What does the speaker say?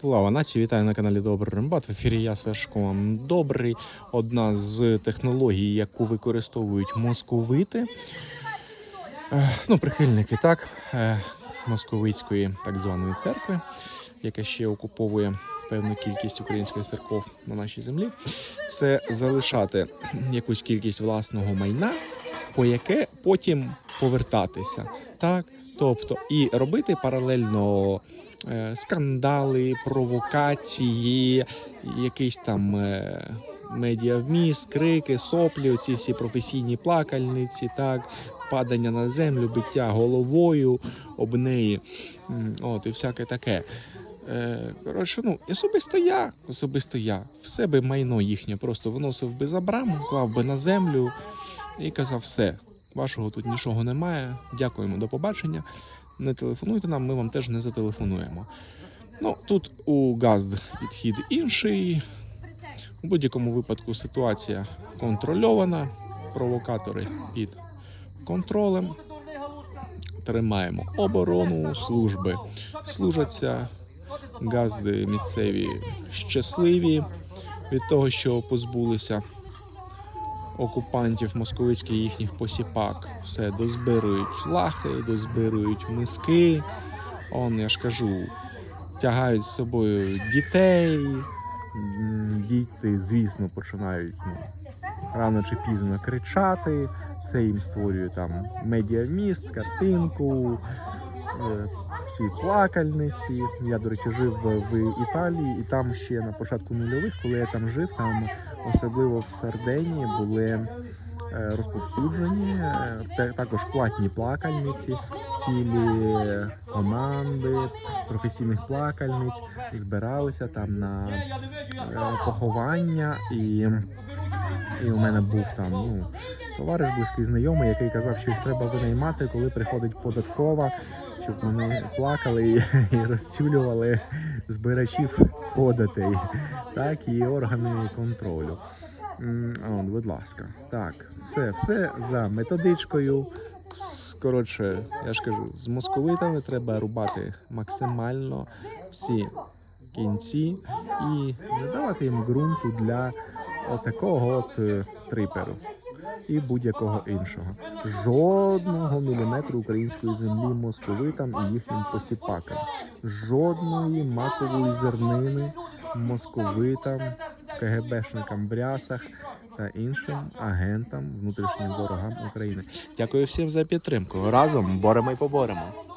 Слава нації, вітаю на каналі Добрий Рембат. В ефірі я Сашко Добрий. Одна з технологій, яку використовують московити. Е, Ну, прихильники так, е, московицької так званої церкви, яка ще окуповує певну кількість українських церков на нашій землі. Це залишати якусь кількість власного майна, по яке потім повертатися. Так, тобто і робити паралельно скандали, провокації, якийсь там е, медіавміст, крики, соплі, оці всі професійні плакальниці, так, падання на землю, биття головою об неї. От, і всяке таке. Е, Коротше, ну, особисто я, особисто я, в себе майно їхнє просто виносив би за браму, клав би на землю і казав, все, вашого тут нічого немає. Дякуємо, до побачення. Не телефонуйте нам, ми вам теж не зателефонуємо. Ну, тут у Газд підхід інший. У будь-якому випадку ситуація контрольована, провокатори під контролем. Тримаємо оборону, служби служаться, газди місцеві щасливі від того, що позбулися окупантів московицьких їхніх посіпак. Все дозбирують лахи, дозбирують миски. Он, я ж кажу, тягають з собою дітей. Діти, звісно, починають ну, рано чи пізно кричати. Це їм створює там медіаміст, картинку, е, всі плакальниці. Я, до речі, жив в Італії, і там ще на початку нульових, коли я там жив, там особливо в Сардинії були е, розповсюджені е, також платні плакальниці, цілі команди професійних плакальниць збиралися там на е, поховання і. І у мене був там ну, товариш близький знайомий, який казав, що їх треба винаймати, коли приходить податкова, щоб вони плакали і, розчулювали збирачів податей, так і органи контролю. От, будь ласка, так, все, все за методичкою. Коротше, я ж кажу, з московитами треба рубати максимально всі кінці і не давати їм ґрунту для отакого от е, триперу і будь-якого іншого. Жодного міліметру української землі московитам і їхнім посіпакам. Жодної макової зернини московитам, КГБшникам в рясах та іншим агентам, внутрішнім ворогам України. Дякую всім за підтримку. Разом боремо і поборемо.